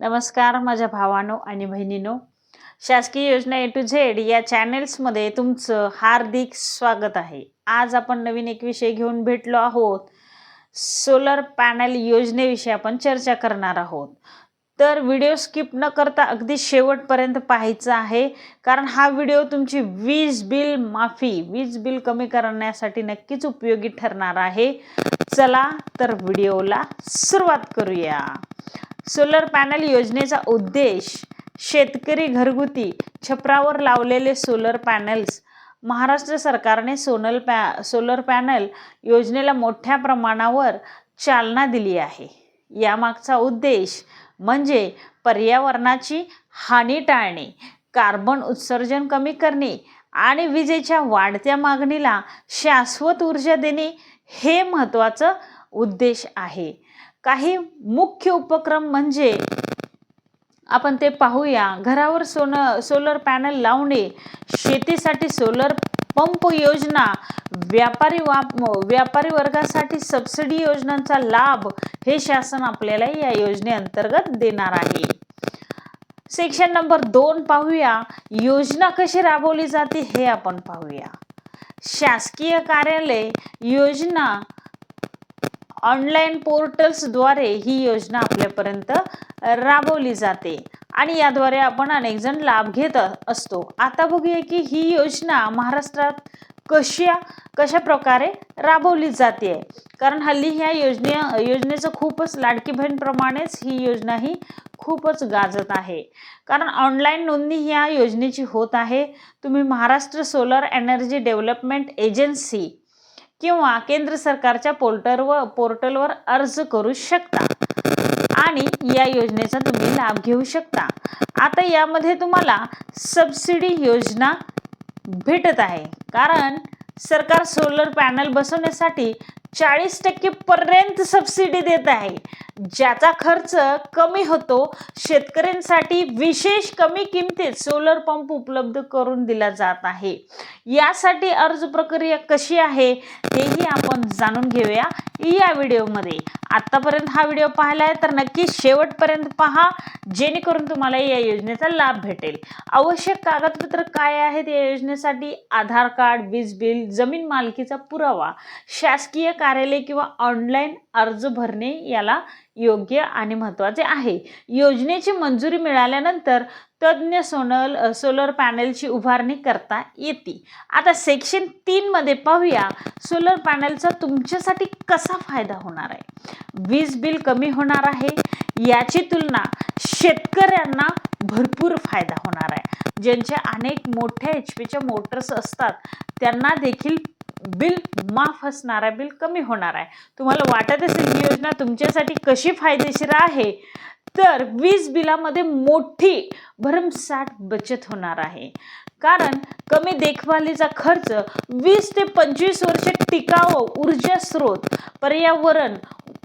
नमस्कार माझ्या भावानो आणि बहिणीनो. शासकीय योजना ए टू झेड या चॅनेल्समध्ये तुमचं हार्दिक स्वागत आहे. आज आपण नवीन एक विषय घेऊन भेटलो आहोत. सोलर पॅनल योजनेविषयी आपण चर्चा करणार आहोत. तर व्हिडिओ स्किप न करता अगदी शेवटपर्यंत पाहायचं आहे. कारण हा व्हिडिओ तुमची वीज बिल माफी वीज बिल कमी करण्यासाठी नक्कीच उपयोगी ठरणार आहे. चला तर व्हिडिओला सुरुवात करूया. सोलर पॅनल योजनेचा उद्देश शेतकरी घरगुती छपरावर लावलेले सोलर पॅनल्स. महाराष्ट्र सरकारने सोनल पॅ सोलर पॅनल योजनेला मोठ्या प्रमाणावर चालना दिली आहे. यामागचा उद्देश म्हणजे पर्यावरणाची हानी टाळणे कार्बन उत्सर्जन कमी करणे आणि विजेच्या वाढत्या मागणीला शाश्वत ऊर्जा देणे हे महत्त्वाचं उद्देश आहे. काही मुख्य उपक्रम म्हणजे आपण ते पाहूया. घरावर सोनं सोलर पॅनल लावणे शेतीसाठी सोलर पंप योजना व्यापारी वाप व्यापारी वर्गासाठी सबसिडी योजनांचा लाभ हे शासन आपल्याला या योजनेअंतर्गत देणार आहे. सेक्शन नंबर दोन पाहूया. योजना कशी राबवली जाते हे आपण पाहूया. शासकीय कार्यालय योजना ऑनलाईन पोर्टल्सद्वारे ही योजना आपल्यापर्यंत राबवली जाते. आणि याद्वारे आपण अनेक जण लाभ घेत असतो. आता बघूया की ही योजना महाराष्ट्रात कशा कशा प्रकारे राबवली जाते? आहे कारण हल्ली ह्या योजने योजनेचं खूपच लाडकी बहीणप्रमाणेच ही योजना ही खूपच गाजत आहे. कारण ऑनलाईन नोंदणी ह्या योजनेची होत आहे. तुम्ही Maharashtra solar energy development agency किंवा केंद्र सरकारच्या पोर्टलवर पोर्टलवर अर्ज करू शकता. आणि या योजनेचा तुम्ही लाभ घेऊ शकता. आता यामध्ये तुम्हाला सबसिडी योजना भेटत आहे. कारण सरकार सोलर पॅनल बसवण्यासाठी चाळीस टक्के पर्यंत सबसिडी देत आहे. ज्याचा खर्च कमी होतो शेतकऱ्यांसाठी विशेष कमी किमतीत सोलर पंप उपलब्ध करून दिला जात आहे. यासाठी अर्ज प्रक्रिया कशी आहे हेही आपण जाणून घेऊया या व्हिडिओमध्ये. आत्तापर्यंत हा व्हिडिओ पाहिला आहे तर नक्की शेवटपर्यंत पहा जेणेकरून तुम्हाला या योजनेचा लाभ भेटेल. आवश्यक कागदपत्र काय आहेत या योजनेसाठी? आधार कार्ड वीज बिल जमीन मालकीचा पुरावा शासकीय कार्यालय किंवा ऑनलाईन अर्ज भरणे याला योग्य आणि महत्त्वाचे आहे. योजनेची मंजुरी मिळाल्यानंतर तज्ज्ञ सोनल सोलर पॅनलची उभारणी करता येते. आता सेक्शन तीनमध्ये पाहूया सोलर पॅनलचा तुमच्यासाठी कसा फायदा होणार आहे? वीज बिल कमी होणार आहे याची तुलना शेतकऱ्यांना भरपूर फायदा होणार आहे. ज्यांच्या अनेक मोठ्या एच पीच्या मोटर्स असतात त्यांना देखील बिल माफ असणार आहे बिल कमी होणार आहे. तुम्हाला वाटत असेल ही योजना तुमच्यासाठी कशी फायदेशीर आहे? तर वीज बिलामध्ये मोठी भरमसाठ बचत होणार आहे. कारण कमी देखभालीचा खर्च वीस ते पंचवीस वर्षे टिकाव ऊर्जा स्रोत पर्यावरण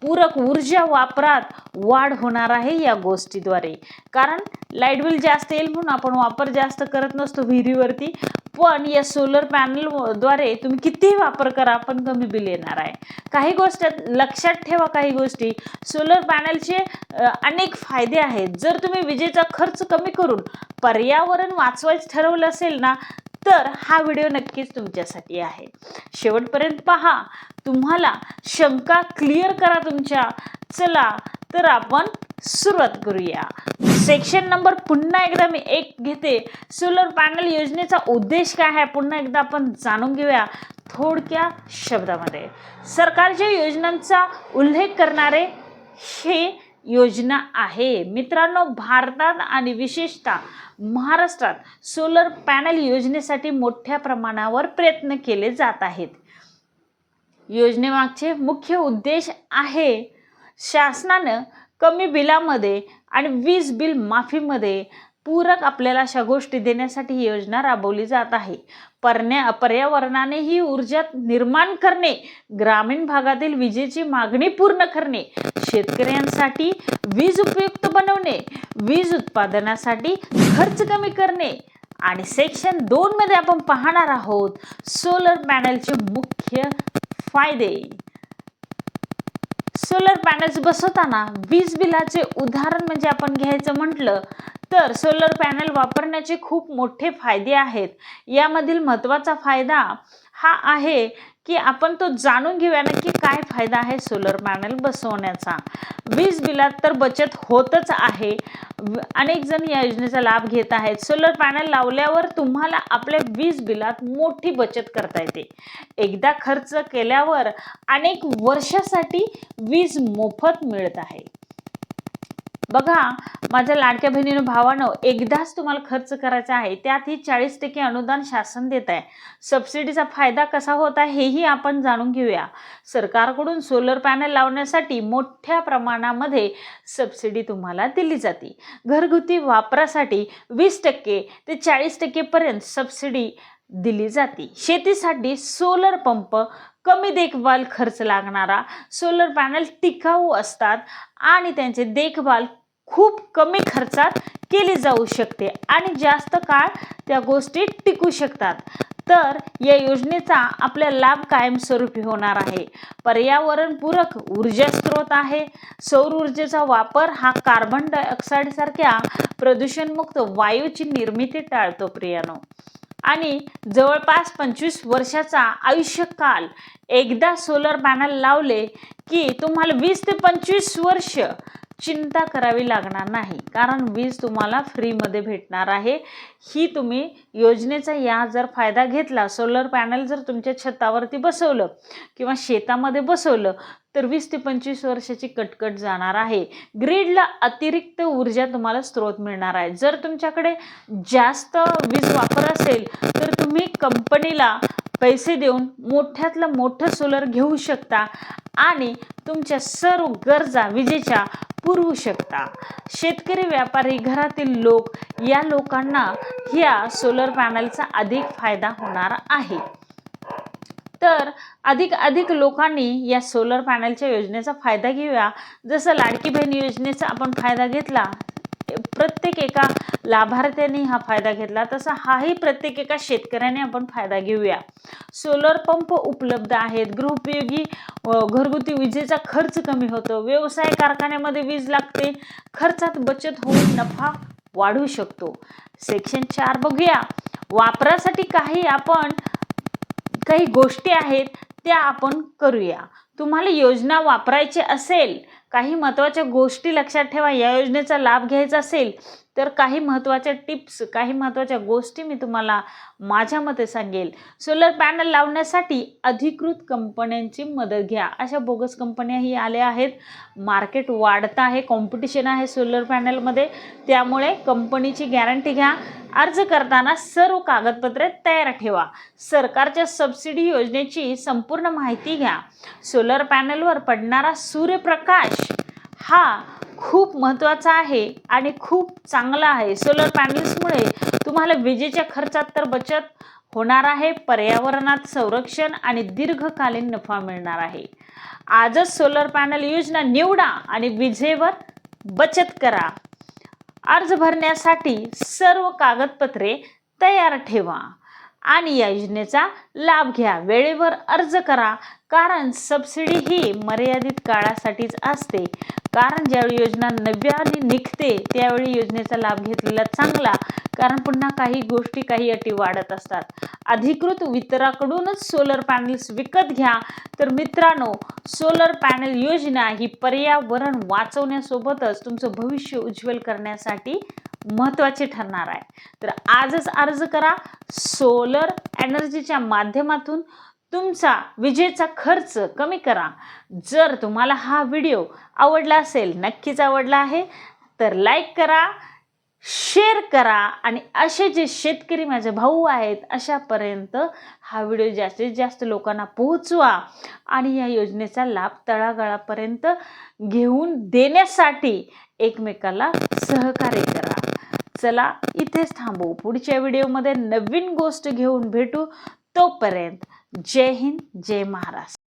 पूरक ऊर्जा वापरात वाढ होणार आहे या गोष्टीद्वारे. कारण लाइट बिल जास्त येईल म्हणून आपण वापर जास्त करत नसतो विहिरीवरती. पण या सोलर पॅनलद्वारे तुम्ही कितीही वापर करा पण कमी बिल येणार आहे. काही गोष्ट लक्षात ठेवा काही गोष्टी. सोलर पॅनलचे अनेक फायदे आहेत. जर तुम्ही विजेचा खर्च कमी करून पर्यावरण वाचवायचं ठरवलं असेल ना तर हा व्हिडिओ नक्कीच तुमच्यासाठी आहे. शेवटपर्यंत पहा तुम्हाला शंका क्लिअर करा तुमच्या. चला तर आपण सुरुवात करूया. सेक्शन नंबर पुन्हा एकदा मी एक घेते. सोलर पॅनल योजनेचा उद्देश काय आहे? पुन्हा एकदा आपण जाणून घेऊया थोडक्या शब्दामध्ये. सरकारच्या योजनांचा उल्लेख करणारे हे योजना आहे. मित्रांनो भारतात आणि विशेषतः महाराष्ट्रात सोलर पॅनल योजनेसाठी मोठ्या प्रमाणावर प्रयत्न केले जात आहेत. योजनेमागचे मुख्य उद्देश आहे शासनानं कमी बिलामध्ये आणि वीज बिल माफीमध्ये पूरक आपल्याला अशा गोष्टी देण्यासाठी योजना राबवली जात आहे. परण्या पर्यावरणाने ही ऊर्जा निर्माण करणे ग्रामीण भागातील विजेची मागणी पूर्ण करणे शेतकऱ्यांसाठी वीज उपयुक्त बनवणे वीज उत्पादनासाठी खर्च कमी करणे आणि सेक्शन दोनमध्ये आपण पाहणार आहोत सोलर पॅनलचे मुख्य फायदे. सोलर पॅनल्स बसवताना वीज बिलाचे उदाहरण म्हणजे आपण घ्यायचं म्हटलं तर सोलर पॅनल वापरण्याचे खूप मोठे फायदे आहेत. यामधील महत्त्वाचा फायदा हा आहे की आपण तो जाणून घेऊया नक्की काय फायदा आहे सोलर पॅनल बसवण्याचा. वीज बिलात तर बचत होतच आहे. अनेक जण या योजनेचा लाभ घेत आहेत. सोलर पॅनल लावल्यावर तुम्हाला आपल्या वीज बिलात मोठी बचत करता येते. एकदा खर्च केल्यावर अनेक वर्षासाठी वीज मोफत मिळत आहे. बघा माझ्या लाडक्या बहिणीनं भावानं एकदाच तुम्हाला खर्च करायचा आहे त्यातही चाळीस टक्के अनुदान शासन देत आहे. सबसिडीचा फायदा कसा होत आहे हेही आपण जाणून घेऊया. सरकारकडून सोलर पॅनल लावण्यासाठी मोठ्या प्रमाणामध्ये सबसिडी तुम्हाला दिली जाते. घरगुती वापरासाठी वीस टक्के ते चाळीस टक्केपर्यंत सबसिडी दिली जाते. शेतीसाठी सोलर पंप कमी देखभाल खर्च लागणारा सोलर पॅनल टिकाऊ असतात आणि त्यांचे देखभाल खूप कमी खर्चात केली जाऊ शकते आणि जास्त काळ त्या गोष्टी टिकू शकतात. तर या योजनेचा आपल्या लाभ कायमस्वरूपी होणार आहे. पर्यावरणपूरक ऊर्जा स्रोत आहे. सौर ऊर्जेचा वापर हा कार्बन डायऑक्साईडसारख्या प्रदूषणमुक्त वायूची निर्मिती टाळतो प्रियानो. आणि जवळपास पंचवीस वर्षाचा आयुष्यकाल एकदा सोलर पॅनल लावले की तुम्हाला वीस ते पंचवीस वर्ष चिंता करावी लागणार नाही. कारण वीज तुम्हाला फ्रीमध्ये भेटणार आहे. ही तुम्ही योजनेचा या जर फायदा घेतला सोलर पॅनल जर तुमच्या छतावरती बसवलं किंवा शेतामध्ये बसवलं तर वीस ते पंचवीस वर्षाची कटकट जाणार आहे. ग्रीडला अतिरिक्त ऊर्जा तुम्हाला स्रोत मिळणार आहे. जर तुमच्याकडे जास्त वीज वापर असेल तर तुम्ही कंपनीला पैसे देऊन मोठ्यातलं मोठं सोलर घेऊ शकता आणि तुमच्या सर्व गरजा विजेच्या पुरवू शकता. शेतकरी व्यापारी घरातील लोक या लोकांना ह्या सोलर पॅनलचा अधिक फायदा होणार आहे. तर अधिक अधिक लोकांनी या सोलर पॅनलच्या योजनेचा फायदा घेऊया. जसं लाडकी बहीण योजनेचा आपण फायदा घेतला प्रत्येक एका लाभार्थ्याने हा फायदा घेतला तसा हाही प्रत्येक एका शेतकऱ्याने आपण फायदा घेऊया. सोलर पंप उपलब्ध आहेत गृहोपयोगी घरगुती विजेचा खर्च कमी होतो व्यवसाय कारखान्यामध्ये वीज लागते खर्चात बचत होऊन नफा वाढू शकतो. सेक्शन चार बघूया. वापरासाठी काही आपण काही गोष्टी आहेत त्या आपण करूया. तुम्हाला योजना वापरायची असेल काही महत्त्वाच्या गोष्टी लक्षात ठेवा. या योजनेचा लाभ घ्यायचा असेल तर काही महत्त्वाच्या टिप्स काही महत्त्वाच्या गोष्टी मी तुम्हाला माझ्या मते सांगेल. सोलर पॅनल लावण्यासाठी अधिकृत कंपन्यांची मदत घ्या. अशा बोगस कंपन्याही आल्या आहेत. मार्केट वाढतं आहे कॉम्पिटिशन आहे सोलर पॅनलमध्ये. त्यामुळे कंपनीची गॅरंटी घ्या. अर्ज करताना सर्व कागदपत्रे तयार ठेवा. सरकारच्या सबसिडी योजनेची संपूर्ण माहिती घ्या. सोलर पॅनलवर पडणारा सूर्यप्रकाश हा खूप महत्त्वाचा आहे आणि खूप चांगला आहे. सोलर पॅनल्समुळे तुम्हाला विजेच्या खर्चात तर बचत होणार आहे पर्यावरणात संरक्षण आणि दीर्घकालीन नफा मिळणार आहे. आजच सोलर पॅनल योजना निवडा आणि विजेवर बचत करा. अर्ज भरण्यासाठी सर्व कागदपत्रे तयार ठेवा. आणि या योजनेचा लाभ घ्या. वेळेवर अर्ज करा. कारण सबसिडी ही मर्यादित काळासाठीच असते. कारण ज्यावेळी योजना नव्याने निघते त्यावेळी योजनेचा लाभ घेतलेला चांगला. कारण पुन्हा काही गोष्टी काही अटी वाढत असतात. अधिकृत वितराकडूनच सोलर पॅनल्स विकत घ्या. तर मित्रांनो सोलर पॅनल योजना ही पर्यावरण वाचवण्यासोबतच तुमचं भविष्य उज्ज्वल करण्यासाठी महत्त्वाचे ठरणार आहे. तर आजच अर्ज करा. सोलर एनर्जीच्या माध्यमातून तुमचा विजेचा खर्च कमी करा. जर तुम्हाला हा व्हिडिओ आवडला असेल नक्कीच आवडला आहे. तर लाईक करा शेअर करा आणि असे जे शेतकरी माझे भाऊ आहेत अशापर्यंत हा व्हिडिओ जास्तीत जास्त लोकांना पोहोचवा आणि या योजनेचा लाभ तळागाळापर्यंत घेऊन देण्यासाठी एकमेकाला सहकार्य करा चला इथेच थांबू. पुढच्या व्हिडिओमध्ये नवीन गोष्ट घेऊन भेटू. तोपर्यंत जय हिंद जय महाराष्ट्र.